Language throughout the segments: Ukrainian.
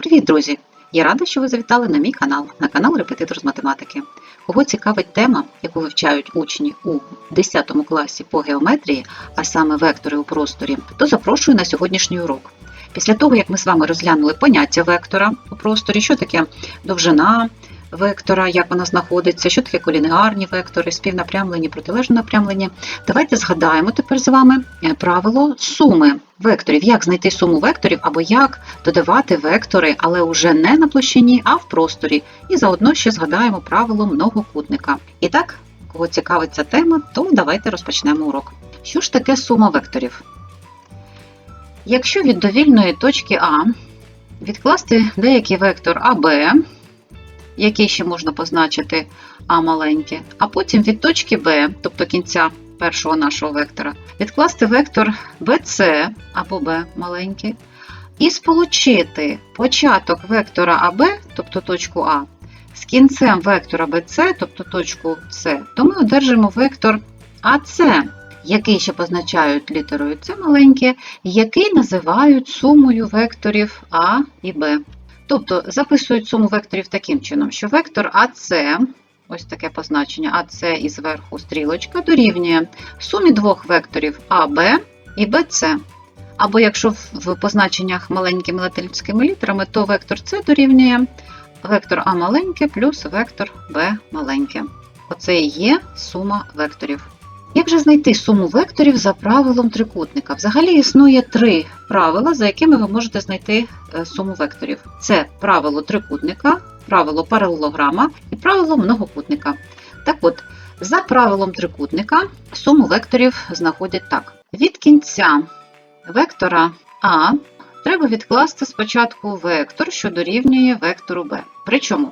Привіт, друзі! Я рада, що ви завітали на мій канал, на канал Репетитор з математики. Кого цікавить тема, яку вивчають учні у 10 класі по геометрії, а саме вектори у просторі, то запрошую на сьогоднішній урок. Після того, як ми з вами розглянули поняття вектора у просторі, що таке довжина вектора, як вона знаходиться, що таке колінеарні вектори, співнапрямлені, протилежно напрямлені, давайте згадаємо тепер з вами е, правило суми векторів, як знайти суму векторів або як додавати вектори, але вже не на площині, а в просторі. І заодно ще згадаємо правило многокутника. І так, кого цікавить ця тема, то давайте розпочнемо урок. Що ж таке сума векторів? Якщо від довільної точки А відкласти деякий вектор АБ, який ще можна позначити А маленьке, а потім від точки Б, тобто кінця першого нашого вектора, відкласти вектор BC або B маленький, і сполучити початок вектора АБ, тобто точку А, з кінцем вектора BC, тобто точку С, то ми одержимо вектор АС, який ще позначають літерою С маленьке, який називають сумою векторів А і Б. Тобто записують суму векторів таким чином, що вектор АС, ось таке позначення АС і зверху стрілочка, дорівнює сумі двох векторів АБ і БЦ. Або якщо в позначеннях маленькими латинськими літерами, то вектор С дорівнює вектор А маленьке плюс вектор Б маленьке. Оце і є сума векторів. Як же знайти суму векторів за правилом трикутника? Взагалі існує три правила, за якими ви можете знайти е, суму векторів. Це правило трикутника, правило паралелограма і правило многокутника. Так от, за правилом трикутника суму векторів знаходять так. Від кінця вектора А треба відкласти спочатку вектор, що дорівнює вектору Б. Причому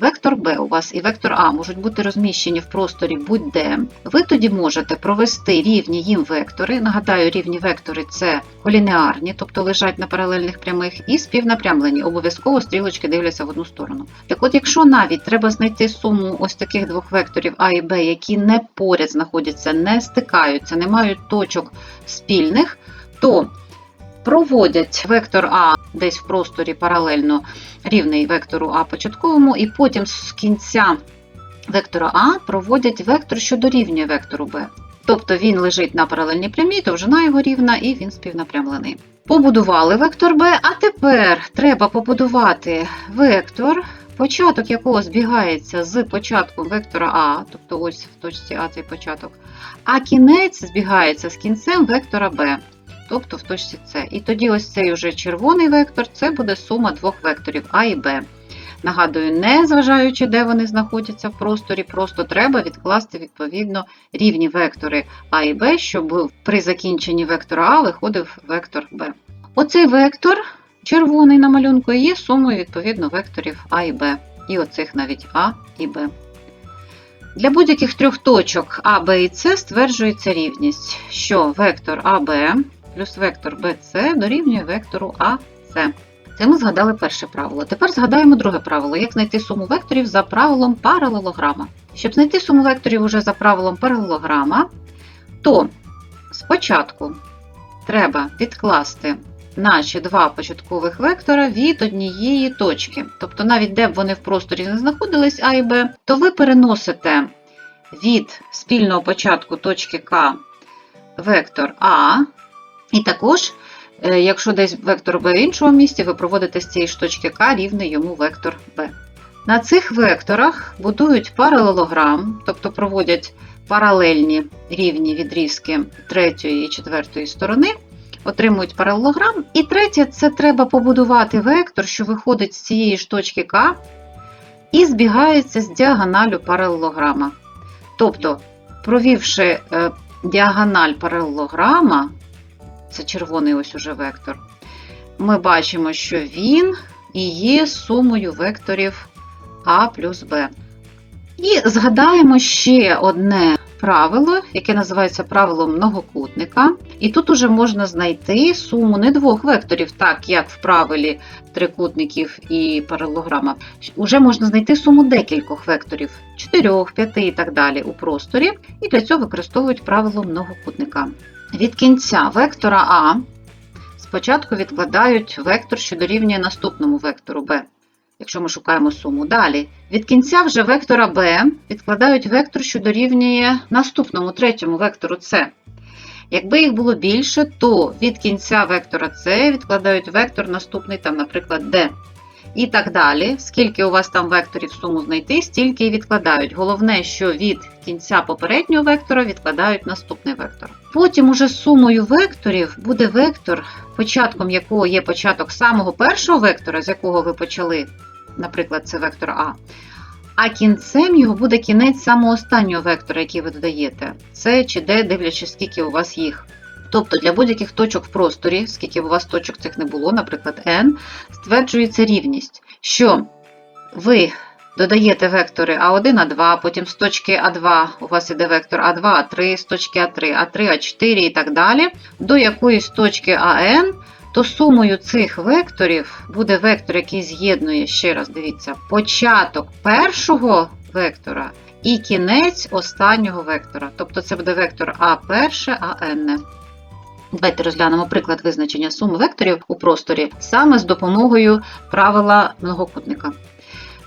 вектор Б у вас і вектор А можуть бути розміщені в просторі будь-де. Ви тоді можете провести рівні їм вектори. Нагадаю, рівні вектори це колінеарні, тобто лежать на паралельних прямих, і співнапрямлені. Обов'язково стрілочки дивляться в одну сторону. Так от, якщо навіть треба знайти суму ось таких двох векторів А і Б, які не поряд знаходяться, не стикаються, не мають точок спільних, то проводять вектор А десь в просторі паралельно рівний вектору А початковому, і потім з кінця вектора А проводять вектор, що дорівнює вектору Б. Тобто він лежить на паралельній прямій, довжина його рівна і він співнапрямлений. Побудували вектор Б, а тепер треба побудувати вектор, початок якого збігається з початком вектора А, тобто ось в точці А цей початок, а кінець збігається з кінцем вектора Б тобто в точці С. І тоді ось цей уже червоний вектор це буде сума двох векторів А і Б. Нагадую, не зважаючи, де вони знаходяться в просторі, просто треба відкласти відповідно рівні вектори А і Б, щоб при закінченні вектора А виходив вектор Б. Оцей вектор, червоний на малюнку, є сумою відповідно векторів А і Б. І оцих навіть А і Б. Для будь-яких трьох точок А, Б і С стверджується рівність, що вектор АБ плюс вектор BC дорівнює вектору AC. Це ми згадали перше правило. Тепер згадаємо друге правило, як знайти суму векторів за правилом паралелограма. Щоб знайти суму векторів уже за правилом паралелограма, то спочатку треба відкласти наші два початкових вектора від однієї точки. Тобто, навіть де б вони в просторі не знаходились А і Б, то ви переносите від спільного початку точки К вектор А, і також, е, якщо десь вектор b в іншому місці, ви проводите з цієї ж точки К рівний йому вектор b. На цих векторах будують паралелограм, тобто проводять паралельні рівні відрізки третьої і четвертої сторони, отримують паралелограм. І третє це треба побудувати вектор, що виходить з цієї ж точки К і збігається з діагоналю паралелограма. Тобто, провівши е, діагональ паралелограма, це червоний ось уже вектор, ми бачимо, що він і є сумою векторів А плюс Б. І згадаємо ще одне правило, яке називається правилом многокутника. І тут уже можна знайти суму не двох векторів, так як в правилі трикутників і паралелограма. Уже можна знайти суму декількох векторів 4, 5 і так далі у просторі. І для цього використовують правило многокутника. Від кінця вектора А спочатку відкладають вектор, що дорівнює наступному вектору b, якщо ми шукаємо суму. Далі, від кінця вже вектора b відкладають вектор, що дорівнює наступному третьому вектору c. Якби їх було більше, то від кінця вектора c відкладають вектор наступний, там, наприклад, d. І так далі. Скільки у вас там векторів суму знайти, стільки і відкладають. Головне, що від кінця попереднього вектора відкладають наступний вектор. Потім уже сумою векторів буде вектор, початком якого є початок самого першого вектора, з якого ви почали, наприклад, це вектор А. А кінцем його буде кінець самого останнього вектора, який ви додаєте. Це чи де, дивлячись, скільки у вас їх. Тобто для будь-яких точок в просторі, скільки б у вас точок цих не було, наприклад, n, стверджується рівність, що ви додаєте вектори А1, А2, потім з точки А2 у вас іде вектор А2, А3, з точки А3, А3, А4 і так далі, до якоїсь точки АН, то сумою цих векторів буде вектор, який з'єднує, ще раз дивіться, початок першого вектора і кінець останнього вектора. Тобто це буде вектор А1, АН. Давайте розглянемо приклад визначення суми векторів у просторі саме з допомогою правила многокутника.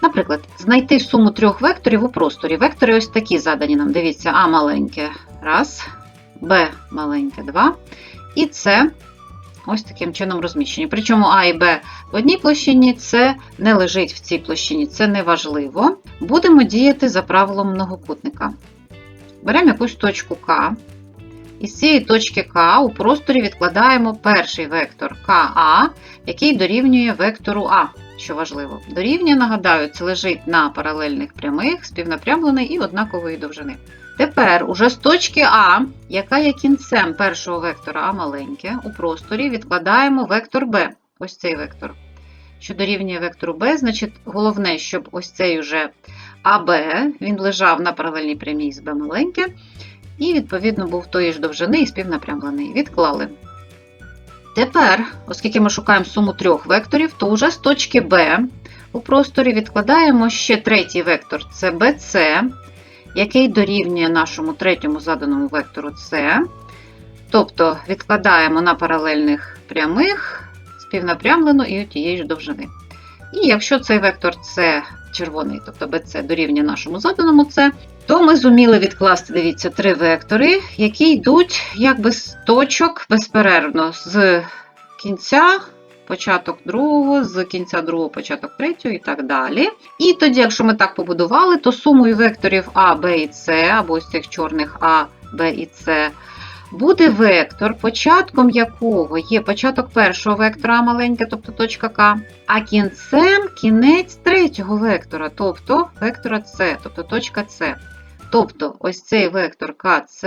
Наприклад, знайти суму трьох векторів у просторі. Вектори ось такі задані нам. Дивіться, А маленьке раз, Б маленьке 2, і С ось таким чином розміщені. Причому А і Б в одній площині, С не лежить в цій площині, це не важливо. Будемо діяти за правилом многокутника. Беремо якусь точку К. І з цієї точки К у просторі відкладаємо перший вектор КА, який дорівнює вектору А, що важливо. Дорівнює, нагадаю, це лежить на паралельних прямих, співнапрямлений і однакової довжини. Тепер уже з точки А, яка є кінцем першого вектора А маленьке, у просторі відкладаємо вектор Б, ось цей вектор. Що дорівнює вектору Б, значить головне, щоб ось цей уже АБ, він лежав на паралельній прямій з Б маленьке, і, відповідно, був тої ж довжини і співнапрямлений. Відклали. Тепер, оскільки ми шукаємо суму трьох векторів, то вже з точки Б у просторі відкладаємо ще третій вектор це BC, який дорівнює нашому третьому заданому вектору С. Тобто відкладаємо на паралельних прямих співнапрямлено і тієї ж довжини. І якщо цей вектор С червоний, тобто BC дорівнює нашому заданому С, то ми зуміли відкласти, дивіться, три вектори, які йдуть якби з точок безперервно з кінця початок другого, з кінця другого початок третього і так далі. І тоді, якщо ми так побудували, то сумою векторів А, Б і С, або з цих чорних А, Б і С, буде вектор, початком якого є початок першого вектора А маленьке, тобто точка К, а кінцем кінець третього вектора, тобто вектора С, тобто точка С. Тобто ось цей вектор КЦ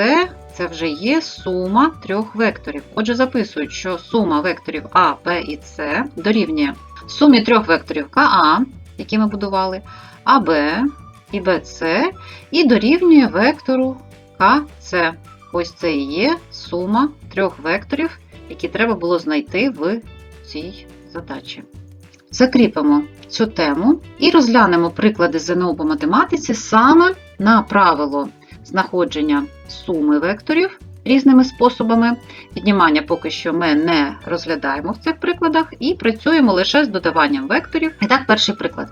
це вже є сума трьох векторів. Отже, записують, що сума векторів А, Б і С дорівнює сумі трьох векторів КА, які ми будували, АБ і БЦ, і дорівнює вектору КЦ. Ось це і є сума трьох векторів, які треба було знайти в цій задачі. Закріпимо цю тему і розглянемо приклади ЗНО по математиці саме на правило знаходження суми векторів різними способами. Піднімання поки що ми не розглядаємо в цих прикладах і працюємо лише з додаванням векторів. І так, перший приклад.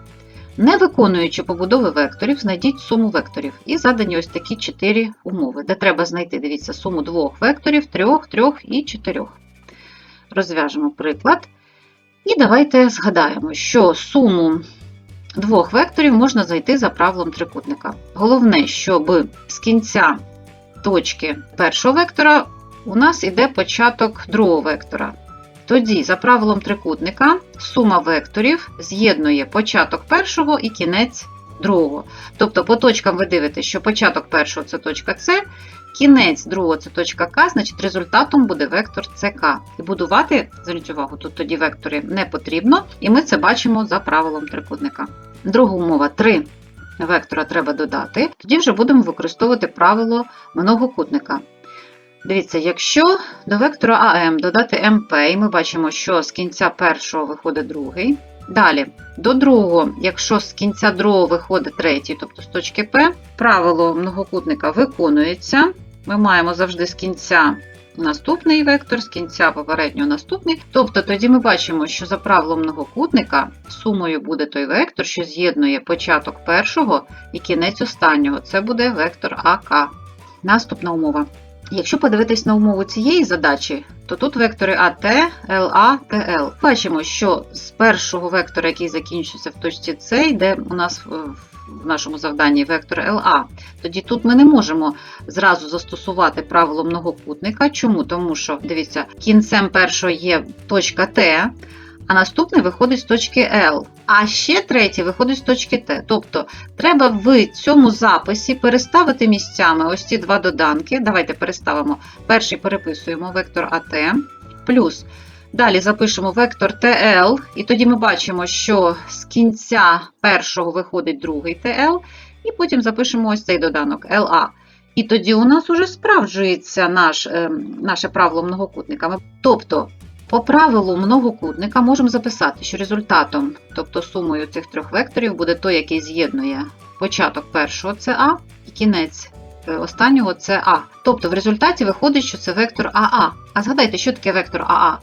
Не виконуючи побудови векторів, знайдіть суму векторів. І задані ось такі чотири умови, де треба знайти, дивіться, суму двох векторів, трьох, трьох і чотирьох. Розв'яжемо приклад. І давайте згадаємо, що суму двох векторів можна знайти за правилом трикутника. Головне, щоб з кінця точки першого вектора у нас іде початок другого вектора. Тоді, за правилом трикутника, сума векторів з'єднує початок першого і кінець другого. Тобто, по точкам ви дивитесь, що початок першого це точка С, кінець другого це точка К, значить результатом буде вектор СК. І будувати, зверніть увагу, тут тоді вектори не потрібно, і ми це бачимо за правилом трикутника. Друга умова 3 вектора треба додати, тоді вже будемо використовувати правило многокутника. Дивіться, якщо до вектора АМ додати МП, і ми бачимо, що з кінця першого виходить другий. Далі, до другого, якщо з кінця другого виходить третій, тобто з точки П, правило многокутника виконується. Ми маємо завжди з кінця наступний вектор, з кінця попереднього наступний. Тобто тоді ми бачимо, що за правилом многокутника сумою буде той вектор, що з'єднує початок першого і кінець останнього. Це буде вектор АК. Наступна умова. Якщо подивитись на умову цієї задачі, то тут вектори АТ, ЛА, ТЛ. Бачимо, що з першого вектора, який закінчується в точці С, йде у нас в нашому завданні вектор ЛА. Тоді тут ми не можемо зразу застосувати правило многокутника. Чому? Тому що, дивіться, кінцем першого є точка Т, а наступний виходить з точки L. А ще третій виходить з точки Т. Тобто треба в цьому записі переставити місцями ось ці два доданки. Давайте переставимо. Перший переписуємо вектор АТ плюс. Далі запишемо вектор TL, і тоді ми бачимо, що з кінця першого виходить другий TL, і потім запишемо ось цей доданок LA. І тоді у нас уже справджується наш, е, наше правило многокутника. Тобто, по правилу многокутника можемо записати, що результатом, тобто сумою цих трьох векторів, буде той, який з'єднує початок першого це А і кінець е, останнього це А. Тобто в результаті виходить, що це вектор АА. А згадайте, що таке вектор АА?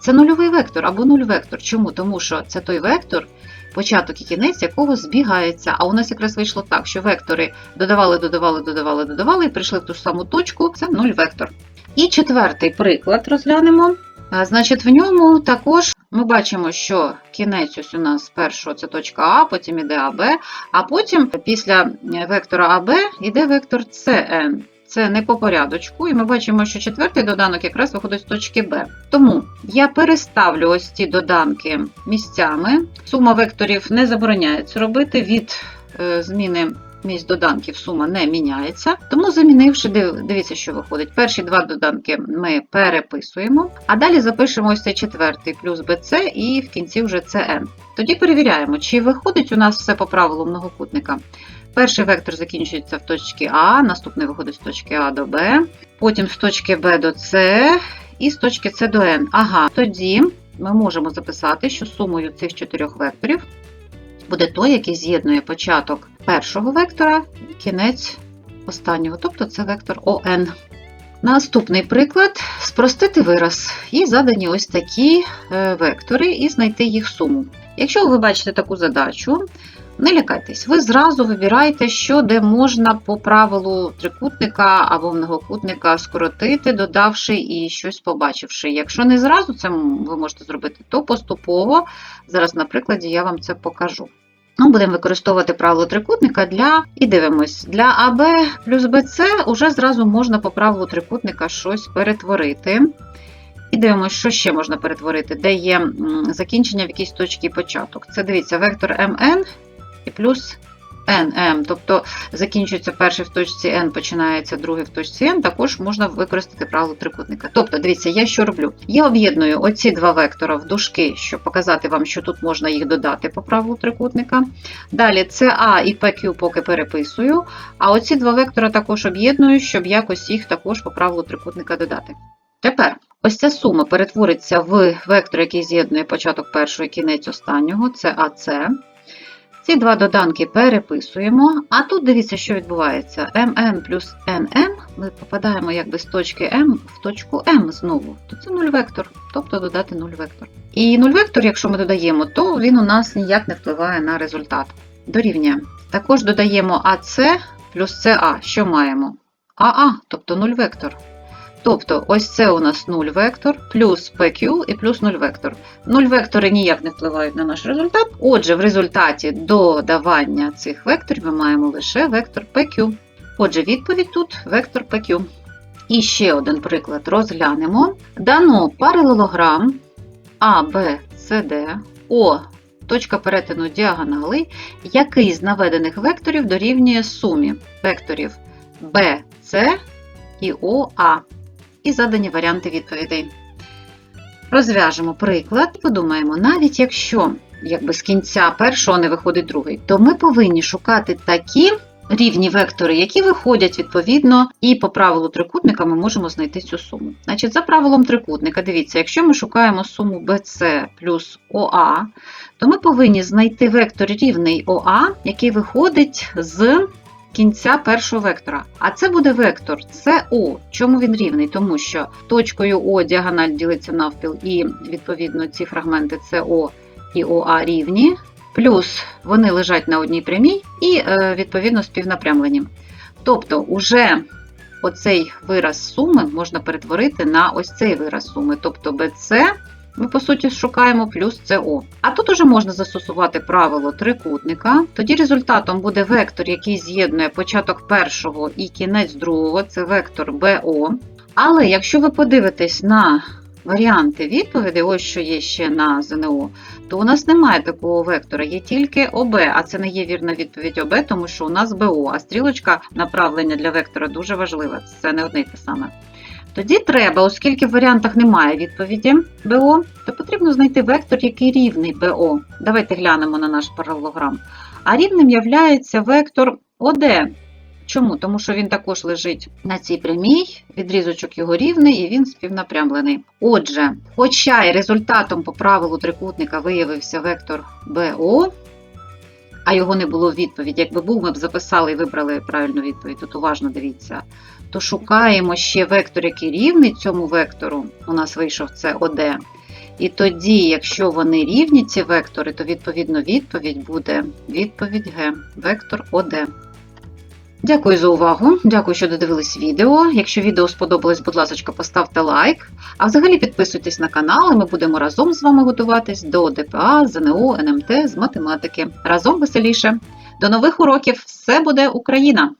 Це нульовий вектор або нуль-вектор. Чому? Тому що це той вектор, початок і кінець якого збігається. А у нас якраз вийшло так, що вектори додавали, додавали, додавали, додавали і прийшли в ту ж саму точку. Це нуль-вектор. І четвертий приклад розглянемо. Значить, в ньому також ми бачимо, що кінець ось у нас першого це точка А, потім іде АБ, а потім після вектора АБ йде вектор CN. Це не по порядочку, і ми бачимо, що четвертий доданок якраз виходить з точки Б. Тому я переставлю ось ці доданки місцями. Сума векторів не забороняється робити від е, зміни місць доданків сума не міняється. Тому замінивши, дивіться, що виходить. Перші два доданки ми переписуємо, а далі запишемо ось цей четвертий плюс BC і в кінці вже CN. Тоді перевіряємо, чи виходить у нас все по правилу многокутника. Перший вектор закінчується в точці А, наступний виходить з точки А до Б, потім з точки Б до С і з точки С до N. Ага, тоді ми можемо записати, що сумою цих чотирьох векторів буде той, який з'єднує початок першого вектора і кінець останнього, тобто це вектор ОН. Наступний приклад спростити вираз. І задані ось такі е, вектори і знайти їх суму. Якщо ви бачите таку задачу, не лякайтесь, ви зразу вибираєте, що де можна по правилу трикутника або многокутника скоротити, додавши і щось побачивши. Якщо не зразу це ви можете зробити, то поступово. Зараз на прикладі я вам це покажу. Ну, Будемо використовувати правило трикутника для і дивимось, для АБ плюс БЦ вже зразу можна по правилу трикутника щось перетворити. І дивимося, що ще можна перетворити, де є закінчення в якійсь точці початок. Це дивіться, вектор МН і плюс NM. Тобто закінчується перший в точці N, починається другий в точці N, також можна використати правило трикутника. Тобто, дивіться, я що роблю? Я об'єдную оці два вектора в дужки, щоб показати вам, що тут можна їх додати по правилу трикутника. Далі CA і PQ поки переписую, а оці два вектора також об'єдную, щоб якось їх також по правилу трикутника додати. Тепер ось ця сума перетвориться в вектор, який з'єднує початок першого і кінець останнього, це АС. Ці два доданки переписуємо, а тут дивіться, що відбувається. mn плюс nm, ми попадаємо якби з точки m в точку m знову. То це нуль вектор, тобто додати нуль вектор. І нуль вектор, якщо ми додаємо, то він у нас ніяк не впливає на результат. Дорівнює. Також додаємо AC плюс CA. Що маємо? АА, тобто нуль вектор. Тобто, ось це у нас 0 вектор, плюс PQ і плюс 0 вектор. 0 вектори ніяк не впливають на наш результат. Отже, в результаті додавання цих векторів ми маємо лише вектор PQ. Отже, відповідь тут вектор PQ. І ще один приклад розглянемо. Дано паралелограм Д, О, точка перетину діагонали, який з наведених векторів дорівнює сумі векторів B, C і ОА і задані варіанти відповідей. Розв'яжемо приклад, подумаємо, навіть якщо якби, з кінця першого не виходить другий, то ми повинні шукати такі рівні вектори, які виходять відповідно, і по правилу трикутника ми можемо знайти цю суму. Значить, за правилом трикутника, дивіться, якщо ми шукаємо суму BC плюс ОА, то ми повинні знайти вектор рівний ОА, який виходить з кінця першого вектора. А це буде вектор СО. Чому він рівний? Тому що точкою О діагональ ділиться навпіл, і відповідно ці фрагменти СО і ОА рівні. Плюс вони лежать на одній прямій і е, відповідно співнапрямлені. Тобто, уже оцей вираз суми можна перетворити на ось цей вираз суми. Тобто BC ми по суті шукаємо плюс СО. А тут уже можна застосувати правило трикутника. Тоді результатом буде вектор, який з'єднує початок першого і кінець другого, це вектор БО. Але якщо ви подивитесь на варіанти відповіді, ось що є ще на ЗНО, то у нас немає такого вектора, є тільки ОБ, а це не є вірна відповідь ОБ, тому що у нас БО, а стрілочка направлення для вектора дуже важлива, це не одне й те саме. Тоді треба, оскільки в варіантах немає відповіді БО, то потрібно знайти вектор, який рівний БО. Давайте глянемо на наш паралелограм. А рівним являється вектор ОД. Чому? Тому що він також лежить на цій прямій, відрізочок його рівний і він співнапрямлений. Отже, хоча й результатом по правилу трикутника виявився вектор БО, а його не було відповідь. Якби був, ми б записали і вибрали правильну відповідь. Тут уважно дивіться. То шукаємо ще вектор, який рівний цьому вектору. У нас вийшов це ОД. І тоді, якщо вони рівні, ці вектори, то відповідно відповідь буде відповідь Г, вектор ОД. Дякую за увагу. Дякую, що додивились відео. Якщо відео сподобалось, будь ласка, поставте лайк. А взагалі підписуйтесь на канал, і ми будемо разом з вами готуватись до ДПА, ЗНО, НМТ з математики. Разом веселіше. До нових уроків! Все буде Україна!